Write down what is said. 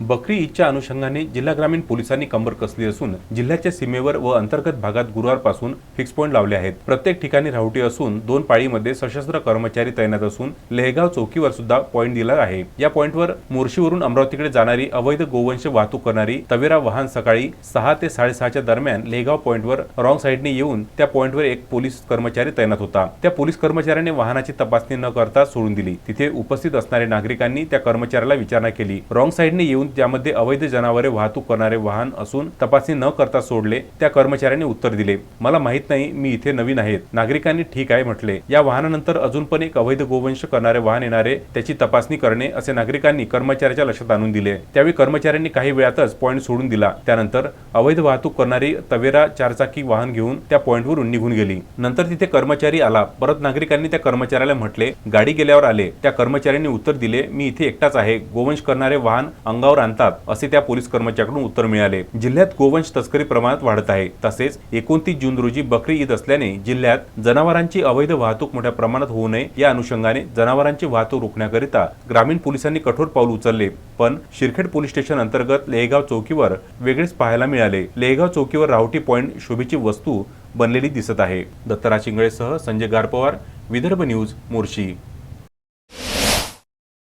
बकरी ईदच्या अनुषंगाने जिल्हा ग्रामीण पोलिसांनी कंबर कसली असून जिल्ह्याच्या सीमेवर व अंतर्गत भागात गुरुवारपासून फिक्स पॉईंट लावले आहेत. प्रत्येक ठिकाणी रावटी असून दोन पाळीमध्ये सशस्त्र कर्मचारी तैनात असून लेहगाव चौकीवर सुद्धा पॉईंट दिला आहे. या पॉईंटवर मोर्शीवरून अमरावतीकडे जाणारी अवैध गोवंश वाहतूक करणारी तवेरा वाहन सकाळी सहा ते साडेसहाच्या दरम्यान लेहगाव पॉईंटवर रॉंग साईडने येऊन त्या पॉईंटवर एक पोलीस कर्मचारी तैनात होता. त्या पोलीस कर्मचाऱ्याने वाहनाची तपासणी न करता सोडून दिली. तिथे उपस्थित असणाऱ्या नागरिकांनी त्या कर्मचाऱ्याला विचारणा केली. रॉंग साईडने येऊन त्यामध्ये अवैध जनावरे वाहतूक करणारे वाहन असून तपासणी न करता सोडले त्या कर्मचाऱ्यांनी उत्तर दिले. मला माहीत नाही मी इथे नवीन आहेत. नागरिकांनी ठीक आहे म्हटले. या वाहनानंतर अजून पण एक अवैध गोवंश करणारे वाहन येणारे त्याची तपासणी करणे असे नागरिकांनी कर्मचाऱ्याच्या लक्षात आणून दिले. त्यावेळी कर्मचाऱ्यांनी काही वेळातच पॉईंट सोडून दिला. त्यानंतर अवैध वाहतूक करणारी तवेरा चारचाकी वाहन घेऊन त्या पॉईंटवरून निघून गेली. नंतर तिथे कर्मचारी आला. परत नागरिकांनी त्या कर्मचाऱ्याला म्हटले गाडी गेल्यावर आले. त्या कर्मचाऱ्यांनी उत्तर दिले मी इथे एकटाच आहे. गोवंश करणारे वाहन अंगावर आणतात असे त्या पोलीस कर्मचाऱ्याकडून उत्तर मिळाले. जिल्ह्यात गोवंश तस्करी प्रमाणात वाढत आहे. तसेच एकोणतीस जून रोजी बकरी ईद असल्याने जिल्ह्यात जनावरांची अवैध वाहतूक मोठ्या प्रमाणात होऊ नये. या अनुषंगाने जनावरांची वाहतूक रोखण्याकरिता ग्रामीण पोलिसांनी कठोर पाऊल उचलले. पण शिरखेड पोलीस स्टेशन अंतर्गत लेहगाव चौकीवर वेगळेच पाहायला मिळाले. लेहगाव चौकीवर रावटी पॉईंट शोभेची वस्तू बनलेली दिसत आहे. दत्तराज शिंगळेसह संजय गारपवार विदर्भ न्यूज मोर्शी.